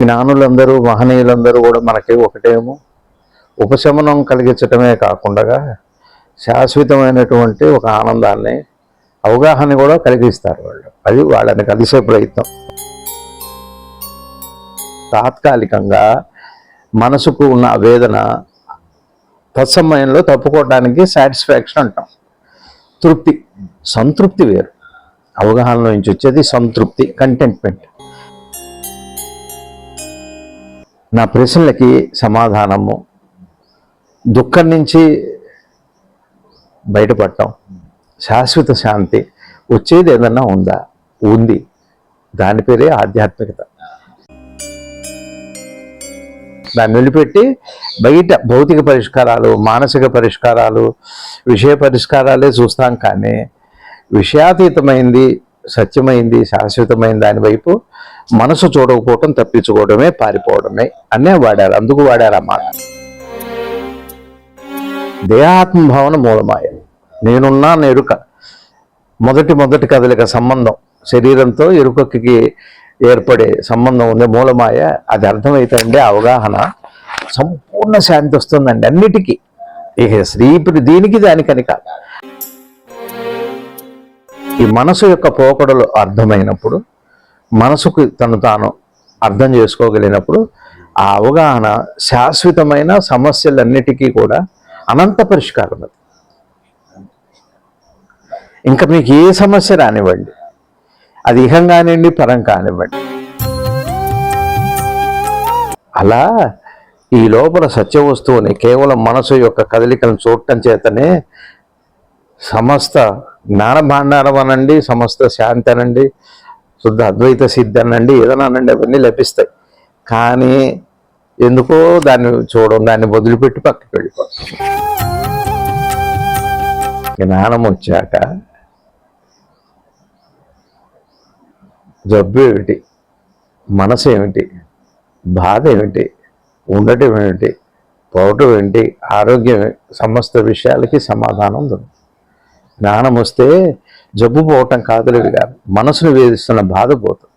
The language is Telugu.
జ్ఞానులందరూ మహనీయులందరూ కూడా మనకి ఒకటేమో ఉపశమనం కలిగించటమే కాకుండా శాశ్వతమైనటువంటి ఒక ఆనందాన్ని అవగాహన కూడా కలిగిస్తారు వాళ్ళు. అది వాళ్ళని కలిసే ప్రయత్నం. తాత్కాలికంగా మనసుకు ఉన్న వేదన తత్సమయంలో తప్పుకోవడానికి సాటిస్ఫాక్షన్ అంటాం. తృప్తి సంతృప్తి వేరు. అవగాహన నుంచి వచ్చేది సంతృప్తి కంటెంట్మెంట్ నా ప్రశ్నలకి సమాధానము. దుఃఖం నుంచి బయటపడటం. శాశ్వత శాంతి. వచ్చేది ఏదన్నా ఉందా? ఉంది. దాని పేరే ఆధ్యాత్మికత. దాన్ని వదిలిపెట్టి బయట భౌతిక పరిష్కారాలు మానసిక పరిష్కారాలు విషయ పరిష్కారాలే చూస్తాం కానీ విషయాతీతమైంది సత్యమైంది శాశ్వతమైన దాని వైపు మనసు చూడకపోవటం తప్పించుకోవడమే పారిపోవడమే అనే వాడారు. అందుకు వాడారు ఆ దేహాత్మభావన మూలమాయ. నేనున్నా ఎరుక మొదటి మొదటి కదలిక సంబంధం. శరీరంతో ఎరుకకి ఏర్పడే సంబంధం ఉంది మూలమాయ. అది అర్థమైతే అవగాహన. సంపూర్ణ శాంతి వస్తుందండి అన్నిటికీ. ఇక స్త్రీ దీనికి దానికని కాదు. ఈ మనసు యొక్క పోకడలు అర్థమైనప్పుడు మనసుకు తను తాను అర్థం చేసుకోగలిగినప్పుడు ఆ అవగాహన శాశ్వతమైన సమస్యలన్నిటికీ కూడా అనంత పరిష్కారం అది. ఇంకా మీకు ఏ సమస్య రానివ్వండి. అది ఇహం కానివ్వండి పరం కానివ్వండి. అలా ఈ లోపల సత్య వస్తువుని కేవలం మనసు యొక్క కదలికను చూడటం చేతనే సమస్త జ్ఞానభాండారం అనండి సమస్త శాంతి అనండి శుద్ధ అద్వైత సిద్ధి అనండి ఏదైనా అనండి అవన్నీ లభిస్తాయి. కానీ ఎందుకో దాన్ని చూడడం దాన్ని వదిలిపెట్టి పక్కకి వెళ్ళిపోతాం జ్ఞానం వచ్చాక జబ్బు ఏమిటి మనసు ఏమిటి బాధ ఏమిటి ఉండటం ఏమిటి పోవటం ఏంటి ఆరోగ్యం సమస్త విషయాలకి సమాధానం దొరుకుతుంది. జ్ఞానం వస్తే జబ్బు పోవటం కాదులేవి కాదు మనసును వేధిస్తున్న బాధ పోతుంది.